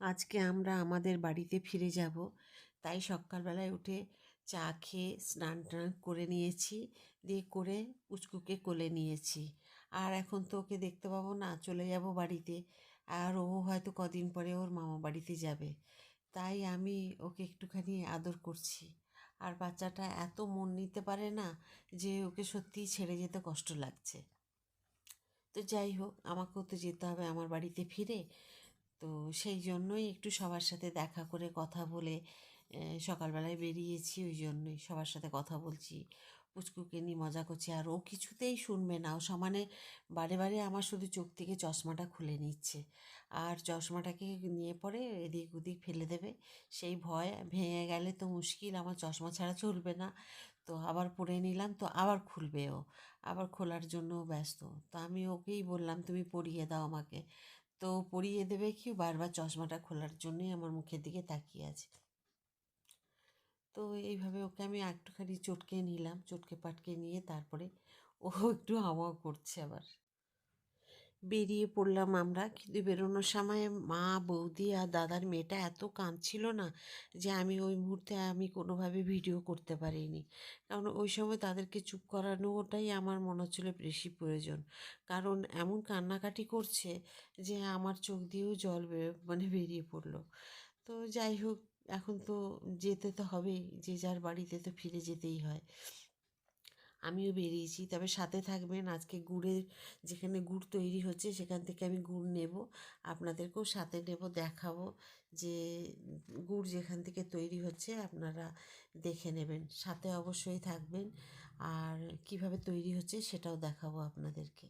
আজকে আমরা আমাদের বাড়িতে ফিরে যাব। তাই সকালবেলায় উঠে চা খেয়ে স্নান টান করে নিয়েছি, দিয়ে করে পুচকুকে কোলে নিয়েছি। আর এখন তো ওকে দেখতে পাবো না, চলে যাব বাড়িতে। আর ও হয়তো কদিন পরে ওর মামা বাড়িতে যাবে। তাই আমি ওকে একটুখানি আদর করছি। আর বাচ্চাটা এত মন নিতে পারে না যে ওকে সত্যিই ছেড়ে যেতে কষ্ট লাগছে। তো যাই হোক, আমাকেও তো যেতে হবে আমার বাড়িতে ফিরে। তো সেই জন্যই একটু সবার সাথে দেখা করে কথা বলে সকালবেলায় বেরিয়েছি, ওই জন্যই সবার সাথে কথা বলছি। পুচকুকে নিয়ে মজা করছি। আর ও কিছুতেই শুনবে না। ও সমানে বারে বারে আমার শুধু চোখ থেকে চশমাটা খুলে নিচ্ছে। আর চশমাটাকে নিয়ে পরে এদিক ওদিক ফেলে দেবে। সেই ভয় ভেঙে গেলে তো মুশকিল। আমার চশমা ছাড়া চলবে না। তো আবার পরে নিলাম, তো আবার খুলবে ও। আবার খোলার জন্য ব্যস্ত। তো আমি ওকেই বললাম, তুমি পরিয়ে দাও আমাকে। তো পরিয়ে দেবে কি বারবার চশমাটা খোলার জন্যই আমার মুখের দিকে তাকিয়ে আছে। তো এইভাবে ওকে আমি একটুখানি চটকে নিলাম চটকে পাটকে নিয়ে তারপরে ও একটু হাওয়া করছে আবার। বেরিয়ে পড়লাম আমরা। কিন্তু বেরোনোর সময় মা, বৌদি আর দাদার মেয়েটা এত কাঁদছিল না যে আমি ওই মুহূর্তে আমি কোনোভাবে ভিডিও করতে পারিনি। কারণ ওই সময় তাদেরকে চুপ করানোটাই আমার মনে হচ্ছিল বেশি প্রয়োজন। কারণ এমন কান্নাকাটি করছে যে আমার চোখ দিয়েও জল মানে বেরিয়ে পড়ল। তো যাই হোক, এখন তো যেতে তো হবেই, যে যার বাড়িতে তো ফিরে যেতেই হয়। আমিও বেরিয়েছি। তবে সাথে থাকবেন। আজকে গুড়ের যেখানে গুড় তৈরি হচ্ছে, সেখান থেকে আমি গুড় নেব। আপনাদেরকেও সাথে নেব, দেখাবো যে গুড় যেখান থেকে তৈরি হচ্ছে, আপনারা দেখে নেবেন। সাথে অবশ্যই থাকবেন। আর কীভাবে তৈরি হচ্ছে, সেটাও দেখাবো আপনাদেরকে।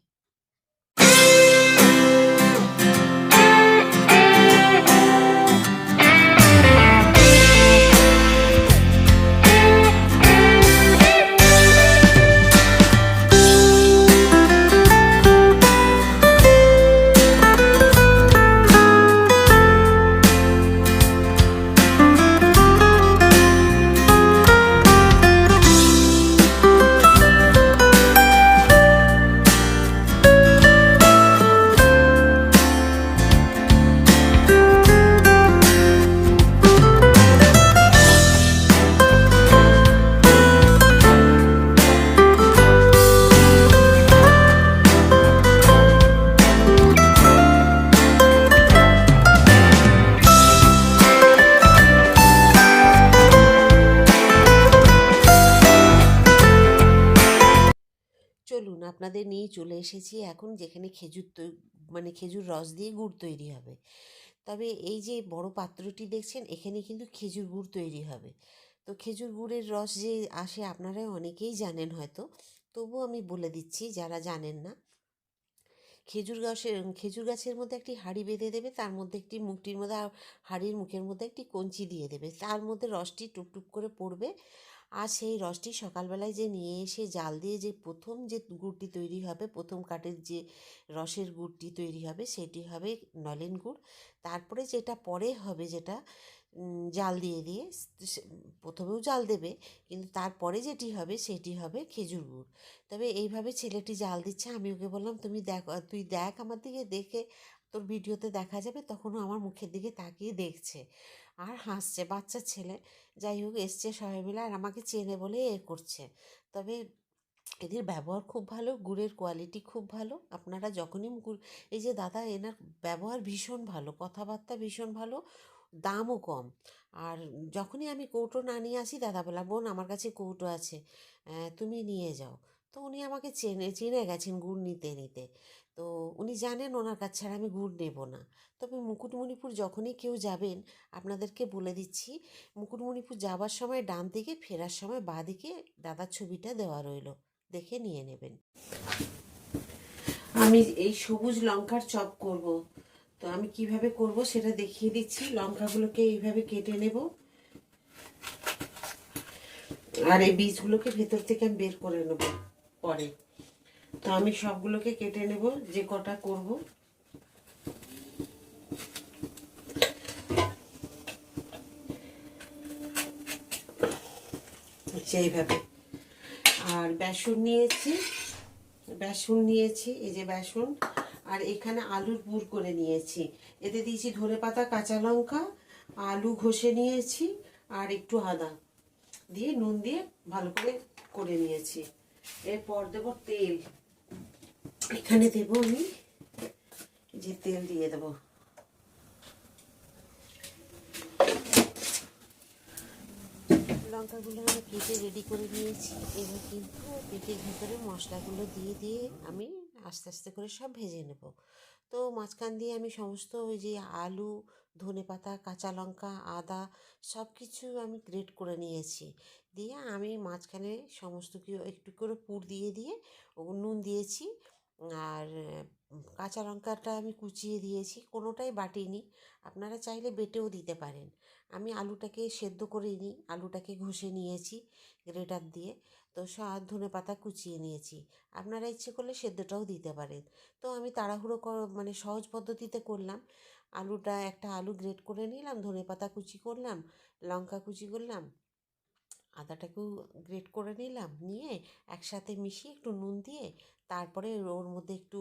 আপনাদের নিয়ে চলে এসেছি। এখন যেখানে খেজুর মানে খেজুর রস দিয়ে গুড় তৈরি হবে। তবে এই যে বড় পাত্রটি দেখছেন, এখানে কিন্তু খেজুর গুড় তৈরি হবে। তো খেজুর গুড়ের রস যে আসে আপনারা অনেকেই জানেন হয়তো। তবুও আমি বলে দিচ্ছি, যারা জানেন না, খেজুর গাছের খেজুর গাছের মধ্যে একটি হাঁড়ি বেঁধে দেবে, তার মধ্যে একটি মুখটির মধ্যে হাঁড়ির মুখের মধ্যে একটি কঞ্চি দিয়ে দেবে। তার মধ্যে রসটি টুপটুপ করে পড়বে। আর সেই রসটি সকালবেলায় যে নিয়ে এসে জাল দিয়ে যে প্রথম যে গুড়টি তৈরি হবে, প্রথম কাঠের যে রসের গুড়টি তৈরি হবে, সেটি হবে নলেন গুড়। তারপরে যেটা পরে হবে যেটা জাল দিয়ে দিয়ে প্রথমেও জাল দেবে, কিন্তু তারপরে যেটি হবে সেটি হবে খেজুর গুড়। তবে এইভাবে ছেলেটি জাল দিচ্ছে, আমি ওকে বললাম, তুমি দেখ, তুই দেখ আমার দিকে, দেখে তোর ভিডিওতে দেখা যাবে তখনও আমার মুখের দিকে তাকিয়ে দেখছে। আর হাসছে, বাচ্চা ছেলে। যাই হোক, এসছে সবাই মিলে আর আমাকে চেনে বলে এ করছে। তবে এদের ব্যবহার খুব ভালো, গুড়ের কোয়ালিটি খুব ভালো। আপনারা যখনই গুড় এই যে দাদা, এনার ব্যবহার ভীষণ ভালো, কথাবার্তা ভীষণ ভালো, দামও কম। আর যখনই আমি কৌটো না নিয়ে আসি, দাদা বলা, বোন, আমার কাছে কৌটো আছে তুমি নিয়ে যাও। তো উনি আমাকে চেনে, চিনে গেছেন গুড় নিতে নিতে। তো উনি জানেন ওনার কাছে ছাড়া আমি গুড় নেব না। তবে মুকুটমণিপুর যখনই কেউ যাবেন, আপনাদেরকে বলে দিচ্ছি, মুকুটমণিপুর যাওয়ার সময় ডান দিকে, ফেরার সময় বাঁ দিকে দাদার ছবিটা দেওয়া রইল। দেখে নিয়ে নেবেন। আমি এই সবুজ লঙ্কার চপ করব। তো আমি কীভাবে করব সেটা দেখিয়ে দিচ্ছি। লঙ্কাগুলোকে এইভাবে কেটে নেব। আর এই বীজগুলোকে ভেতর থেকে আমি বের করে নেব পরে। তো আমি সবগুলোকে কেটে নেব, যে কটা করব। সেইভাবে আর বেসন নিয়েছি বেসন নিয়েছি, এই যে বেসন। আর এখানে আলুর পুর করে নিয়েছি। এতে দিয়েছি ধনে পাতা, কাঁচা লঙ্কা, আলু ঘষে নিয়েছি, আর একটু আদা দিয়ে নুন দিয়ে ভালো করে করে নিয়েছি। এরপর দেবো তেল। এখানে দেব আমি। যে তেল দিয়ে দেব। লঙ্কাগুলো আমি কেটে রেডি করে নিয়েছি। এবার কিন্তু পেটের ভিতরে মশলাগুলো দিয়ে দিয়ে আমি আস্তে আস্তে করে সব ভেজে নেব। তো মাঝখান দিয়ে আমি সমস্ত ওই যে আলু, ধনে পাতা, কাঁচা লঙ্কা, আদা সব কিছু আমি গ্রেট করে নিয়েছি। দিয়ে আমি মাঝখানে সমস্ত কি একটু করে পুর দিয়ে দিয়ে ও নুন দিয়েছি। আর কাঁচা লঙ্কাটা আমি কুচিয়ে দিয়েছি, কোনোটাই বাটিনি। আপনারা চাইলে বেটেও দিতে পারেন। আমি আলুটাকে সেদ্ধ করে নিই, আলুটাকে ঘষে নিয়েছি গ্রেটার দিয়ে। তো সব ধনে পাতা কুচিয়ে নিয়েছি। আপনারা ইচ্ছে করলে সেদ্ধটাও দিতে পারেন। তো আমি তাড়াহুড়ো কর- মানে সহজ পদ্ধতিতে করলাম। আলুটা একটা আলু গ্রেট করে নিলাম, ধনে পাতা কুচি করলাম, লঙ্কা কুচি করলাম, আদাটাকেও গ্রেট করে নিলাম, নিয়ে একসাথে মিশিয়ে একটু নুন দিয়ে তারপরে ওর মধ্যে একটু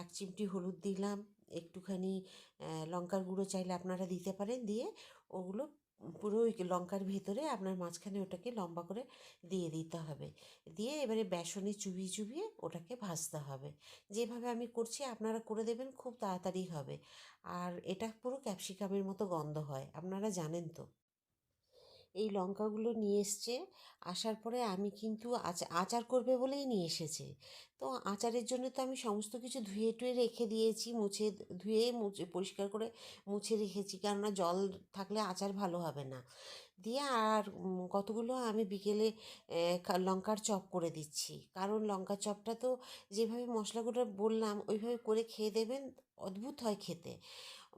এক চিমটি হলুদ দিলাম, একটুখানি লঙ্কার গুঁড়ো চাইলে আপনারা দিতে পারেন, দিয়ে ওগুলো পুরো ওই লঙ্কার ভেতরে আপনার মাঝখানে ওটাকে লম্বা করে দিয়ে দিতে হবে। দিয়ে এবারে বেসনে চুবিয়ে চুবিয়ে ওটাকে ভাজতে হবে। যেভাবে আমি করছি আপনারা করে দেবেন, খুব তাড়াতাড়ি হবে। আর এটা পুরো ক্যাপসিকামের মতো গন্ধ হয়, আপনারা জানেন তো। এই লঙ্কাগুলো নিয়ে এসছে। আসার পরে আমি কিন্তু আচা- আচার করবে বলেই নিয়ে এসেছে। তো আচারের জন্য তো আমি সমস্ত কিছু ধুয়ে টুয়ে রেখে দিয়েছি, মুছে ধুয়ে মুছে, পরিষ্কার করে মুছে রেখেছি। কেননা জল থাকলে আচার ভালো হবে না। দিয়ে আর কতগুলো আমি বিকেলে লঙ্কার চপ করে দিচ্ছি। কারণ লঙ্কার চপটা তো যেভাবে মশলাগুলো বললাম, ওইভাবে করে খেয়ে দেবেন, অদ্ভুত হয় খেতে।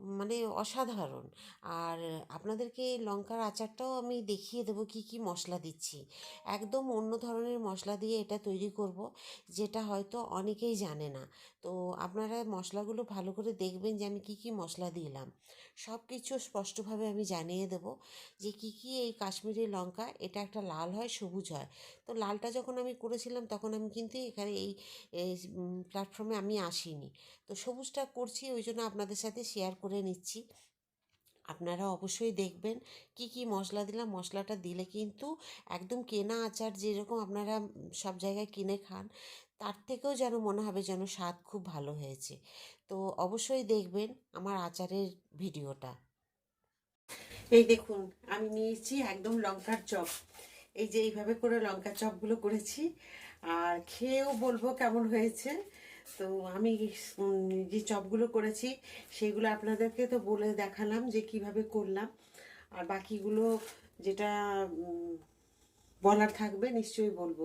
মানে অসাধারণ। আর আপনাদেরকে লঙ্কার আচারটাও আমি দেখিয়ে দেবো কি কি মশলা দিচ্ছি। একদম অন্য ধরনের মশলা দিয়ে এটা তৈরি করব, যেটা হয়তো অনেকেই জানে না। তো আপনারা মশলাগুলো ভালো করে দেখবেন যে আমি কি কি মশলা দিলাম। সব কিছু স্পষ্টভাবে আমি জানিয়ে দেব যে কি কি এই কাশ্মীরি লঙ্কা, এটা একটা লাল হয়, সবুজ হয়। তো লালটা যখন আমি করেছিলাম তখন আমি কিন্তু এখানে এই প্ল্যাটফর্মে আমি আসিনি। তো সবুজটা করছি, ওই জন্য আপনাদের সাথে শেয়ার করে নিচ্ছি। আপনারা অবশ্যই দেখবেন কি কি মশলা দিলাম। মশলাটা দিলে কিন্তু একদম কেনা আচার যেরকম আপনারা সব জায়গায় কিনে খান তার থেকেও যেন মনে হবে যেন স্বাদ খুব ভালো হয়েছে। তো অবশ্যই দেখবেন আমার আচারের ভিডিওটা। এই দেখুন, আমি নিয়েছি একদম লঙ্কার চপ। এই যে এইভাবে করে লঙ্কার চপগুলো করেছি। আর খেয়েও বলব কেমন হয়েছে। তো আমি যে চপগুলো করেছি, সেগুলো আপনাদেরকে তো বলে দেখালাম যে কীভাবে করলাম। আর বাকিগুলো যেটা বলার থাকবে, নিশ্চয়ই বলব।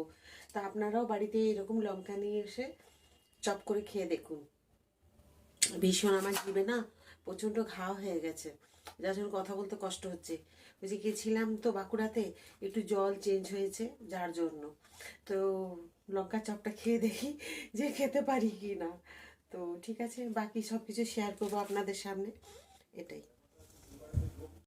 তা আপনারাও বাড়িতে এরকম লঙ্কা নিয়ে এসে চপ করে খেয়ে দেখুন। ভীষণ আমার জিভে না প্রচণ্ড ঘা হয়ে গেছে। যার জন্য কথা বলতে কষ্ট হচ্ছে। যে গেছিলাম তো বাঁকুড়াতে, একটু জল চেঞ্জ হয়েছে যার জন্য। তো লঙ্কা চপটা খেয়ে দেখি যে খেতে পারি কি না তো ঠিক আছে, বাকি সব কিছু শেয়ার করব আপনাদের সামনে। এটাই।